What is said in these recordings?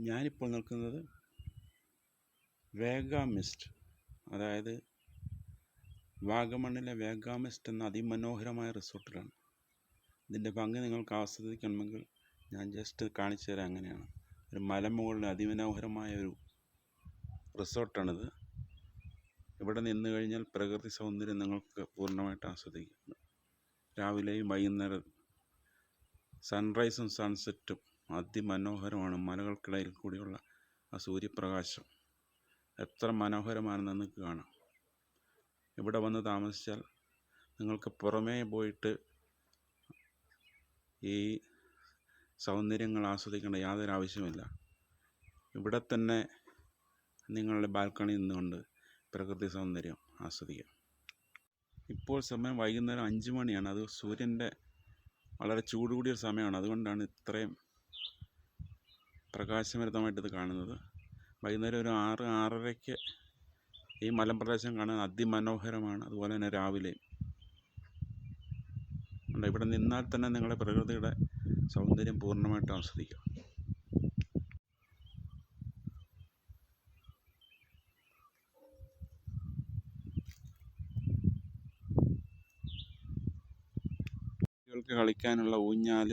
ഞാനിപ്പോൾ നിൽക്കുന്നത് വേഗാമിസ്റ്റ് അതായത് വാഗമണ്ണിലെ വേഗാമിസ്റ്റ് എന്ന അതിമനോഹരമായ റിസോർട്ടിലാണ്. ഇതിന്റെ ഭംഗി നിങ്ങൾക്ക് ആസ്വദിക്കണമെങ്കിൽ ഞാൻ ജസ്റ്റ് കാണിച്ചു തരാം അങ്ങനെയാണ്. ഒരു മലമുകളിലെ അതിമനോഹരമായ ഒരു റിസോർട്ടാണിത്. ഇവിടെ നിന്ന് കഴിഞ്ഞാൽ പ്രകൃതി സൗന്ദര്യം നിങ്ങൾക്ക് പൂർണമായിട്ട് ആസ്വദിക്കാം. രാവിലെയും വൈകുന്നേരം സൺറൈസും സൺസെറ്റും അതിമനോഹരമാണ് മലകൾക്കിടയിൽ കൂടിയുള്ള ആ സൂര്യപ്രകാശം. എത്ര മനോഹരമാണെന്ന് നിങ്ങൾക്ക് കാണാം. ഇവിടെ വന്ന് താമസിച്ചാൽ നിങ്ങൾക്ക് പുറമേ പോയിട്ട് ഈ സൗന്ദര്യങ്ങൾ ആസ്വദിക്കേണ്ട യാതൊരു ആവശ്യമില്ല ഇവിടെ തന്നെ നിങ്ങളുടെ ബാൽക്കണി നിന്നുകൊണ്ട് പ്രകൃതി സൗന്ദര്യം ആസ്വദിക്കാം. ഇപ്പോൾ സമയം വൈകുന്നേരം അഞ്ച് മണിയാണ്. അത് സൂര്യന്റെ വളരെ ചൂട് കൂടിയ സമയമാണ്. അതുകൊണ്ടാണ് ഇത്രയും പ്രകാശഭരിതമായിട്ട് ഇത് കാണുന്നത്. വൈകുന്നേരം ഒരു ആറ് ആറരയ്ക്ക് ഈ മലമ്പ്രദേശം കാണാൻ അതിമനോഹരമാണ്. അതുപോലെ തന്നെ രാവിലെയും ഇവിടെ നിന്നാൽ തന്നെ നിങ്ങളുടെ പ്രകൃതിയുടെ സൗന്ദര്യം പൂർണമായിട്ട് ആസ്വദിക്കാം. കുട്ടികൾക്ക് കളിക്കാനുള്ള ഊഞ്ഞാൽ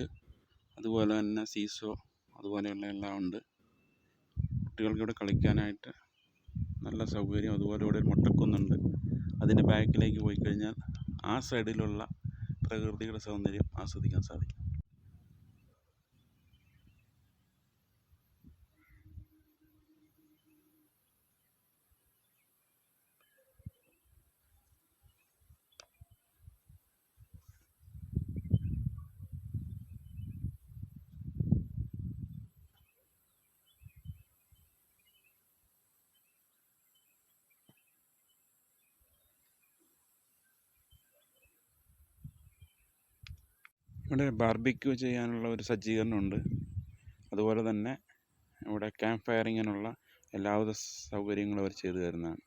അതുപോലെ തന്നെ സീസോ അതുപോലെയുള്ള എല്ലാം ഉണ്ട്. കുട്ടികൾക്ക് ഇവിടെ കളിക്കാനായിട്ട് നല്ല സൗകര്യം അതുപോലെ ഇവിടെ ഒരു മുട്ടക്കുന്നുണ്ട്. അതിന്റെ ബാക്കിലേക്ക് പോയി കഴിഞ്ഞാൽ ആ സൈഡിലുള്ള പ്രകൃതിയുടെ സൗന്ദര്യം ആസ്വദിക്കാൻ സാധിക്കും. ഇവിടെ ബാർബിക്യൂ ചെയ്യാനുള്ള ഒരു സജ്ജീകരണമുണ്ട്. അതുപോലെ തന്നെ ഇവിടെ ക്യാമ്പ് ഫയറിങ്ങിനുള്ള എല്ലാവിധ സൗകര്യങ്ങളും അവർ ചെയ്തു തരുന്നതാണ്.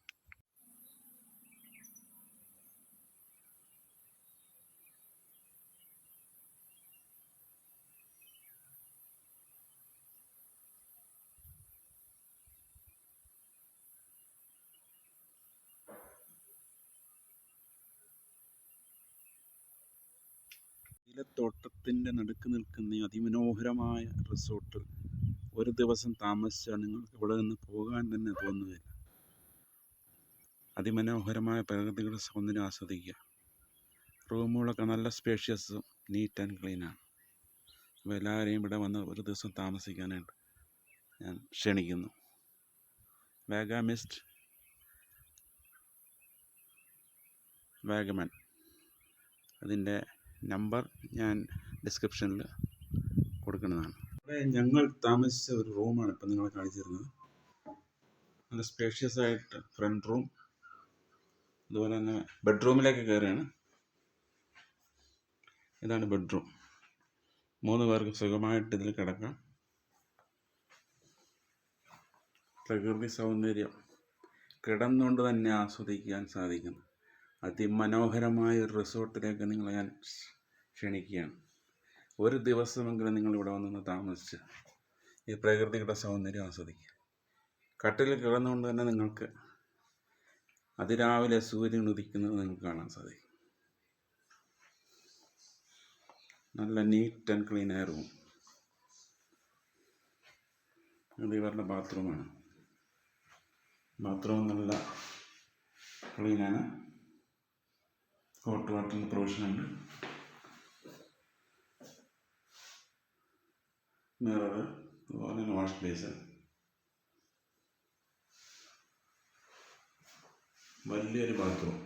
തേയിലത്തോട്ടത്തിന്റെ നടുക്ക് നിൽക്കുന്ന ഈ അതിമനോഹരമായ റിസോർട്ടിൽ ഒരു ദിവസം താമസിച്ചാൽ നിങ്ങൾക്ക് ഇവിടെ നിന്ന് പോകാൻ തന്നെ തോന്നുകയില്ല. അതിമനോഹരമായ പ്രകൃതിയുടെ സൗന്ദര്യം ആസ്വദിക്കുക. റൂമുകളൊക്കെ നല്ല സ്പേഷ്യസും നീറ്റ് ആൻഡ് ക്ലീനാണ് അപ്പോൾ എല്ലാവരെയും ഇവിടെ വന്ന് ഒരു ദിവസം താമസിക്കാനായിട്ട് ഞാൻ ക്ഷണിക്കുന്നു. വാഗാമിസ്റ്റ് വാഗമൻ അതിന്റെ നമ്പർ ഞാൻ ഡിസ്ക്രിപ്ഷനിൽ കൊടുക്കുന്നതാണ്. ഞങ്ങൾ താമസിച്ച ഒരു റൂമാണ് ഇപ്പം നിങ്ങളെ കാണിച്ചു തരുന്നത് നല്ല സ്പേഷ്യസ് ആയിട്ട് ഫ്രണ്ട് റൂം അതുപോലെ തന്നെ ബെഡ്റൂമിലേക്ക് കയറുകയാണ്. ഇതാണ് ബെഡ്റൂം മൂന്ന് പേർക്ക് സുഖമായിട്ട് ഇതിൽ കിടക്കാം. പ്രകൃതി സൗന്ദര്യം കിടന്നുകൊണ്ട് തന്നെ ആസ്വദിക്കാൻ സാധിക്കുന്നു. അതിമനോഹരമായ ഒരു റിസോർട്ടിലേക്ക് നിങ്ങളെ ഞാൻ ക്ഷണിക്കുകയാണ്. ഒരു ദിവസമെങ്കിലും നിങ്ങൾ ഇവിടെ വന്നൊന്ന് താമസിച്ച് ഈ പ്രകൃതിയുടെ സൗന്ദര്യം ആസ്വദിക്കുക. കട്ടിൽ കിടന്നുകൊണ്ട് തന്നെ നിങ്ങൾക്ക് അതിരാവിലെ സൂര്യൻ ഉദിക്കുന്നത് നിങ്ങൾക്ക് കാണാൻ സാധിക്കും. നല്ല നീറ്റ് ആൻഡ് ക്ലീൻ ആയ റൂം ഇത് ഇവരുടെ ബാത്റൂമാണ് ബാത്റൂം നല്ല ക്ലീനാണ് ഹോട്ട് വാട്ടറിന് പ്രൊവിഷൻ ഉണ്ട്. മിറർ അതുപോലെ തന്നെ വാഷ് ബേസ് വലിയൊരു ബാത്റൂം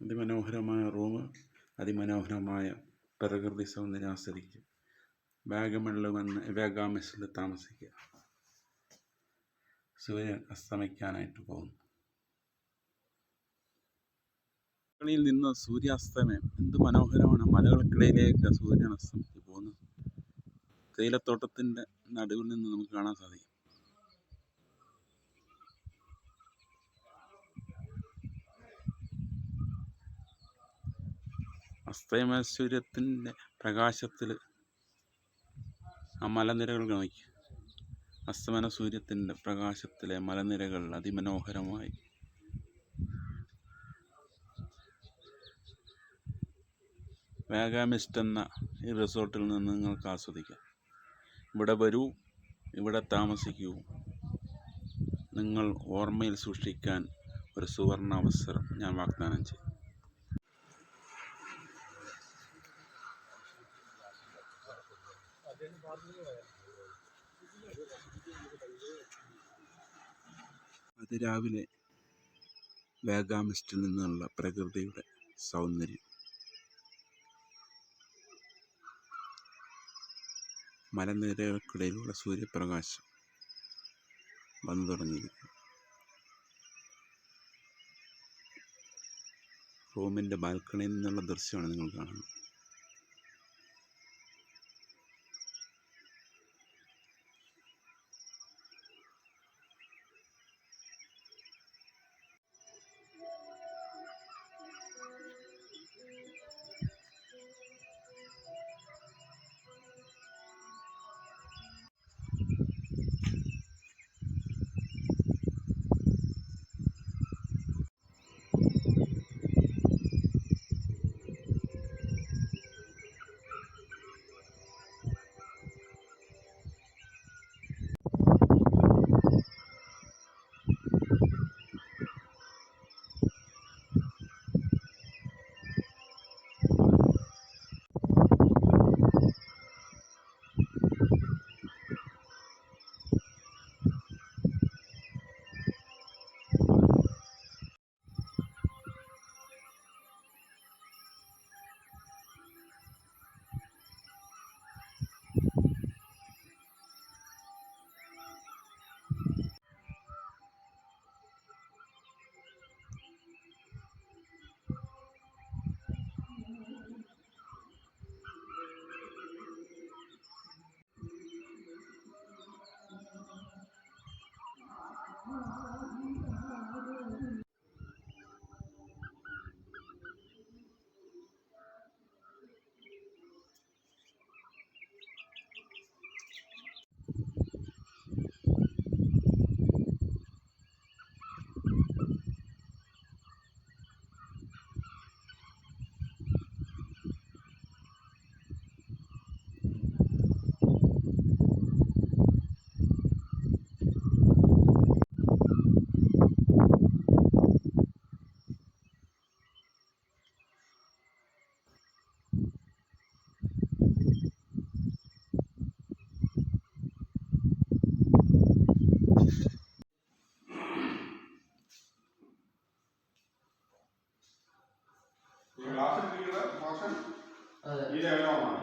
അതിമനോഹരമായ റൂം അതിമനോഹരമായ പ്രകൃതി സൗന്ദര്യം ആസ്വദിക്കുക വാഗമണിൽ വന്ന് വാഗാമസിൽ താമസിക്കുക. സൂര്യൻ അസ്തമിക്കാനായിട്ട് പോകുന്നു. മലകളിൽ നിന്ന് സൂര്യാസ്തമയം എന്ത് മനോഹരമാണ്. മലകൾക്കിടയിലേക്ക് സൂര്യൻ അസ്തമിച്ച് പോകുന്നത് തേയിലത്തോട്ടത്തിന്റെ നടുവിൽ നിന്ന് നമുക്ക് കാണാൻ സാധിക്കും. അസ്തമയ സൂര്യത്തിന്റെ പ്രകാശത്തിൽ ആ മലനിരകൾ നോക്കി അസ്തമന സൂര്യത്തിന്റെ പ്രകാശത്തിലെ മലനിരകൾ അതിമനോഹരമായി. വേഗാമിസ്റ്റ് എന്ന ഈ റിസോർട്ടിൽ നിന്ന് നിങ്ങൾക്ക് ആസ്വദിക്കാം. ഇവിടെ വരൂ ഇവിടെ താമസിക്കൂ. നിങ്ങൾ ഓർമ്മയിൽ സൂക്ഷിക്കാൻ ഒരു സുവർണ അവസരം ഞാൻ വാഗ്ദാനം ചെയ്യും അതിരാവിലെ വേഗാമിസ്റ്റിൽ നിന്നുള്ള പ്രകൃതിയുടെ സൗന്ദര്യം. മലനിരകൾക്കിടയിലുള്ള സൂര്യപ്രകാശം വന്നു തുടങ്ങിയിരിക്കുന്നു. റൂമിന്റെ ബാൽക്കണിയിൽ നിന്നുള്ള ദൃശ്യമാണ് നിങ്ങൾ കാണുന്നത്. 你拿手机了，拿上，你得要嘛。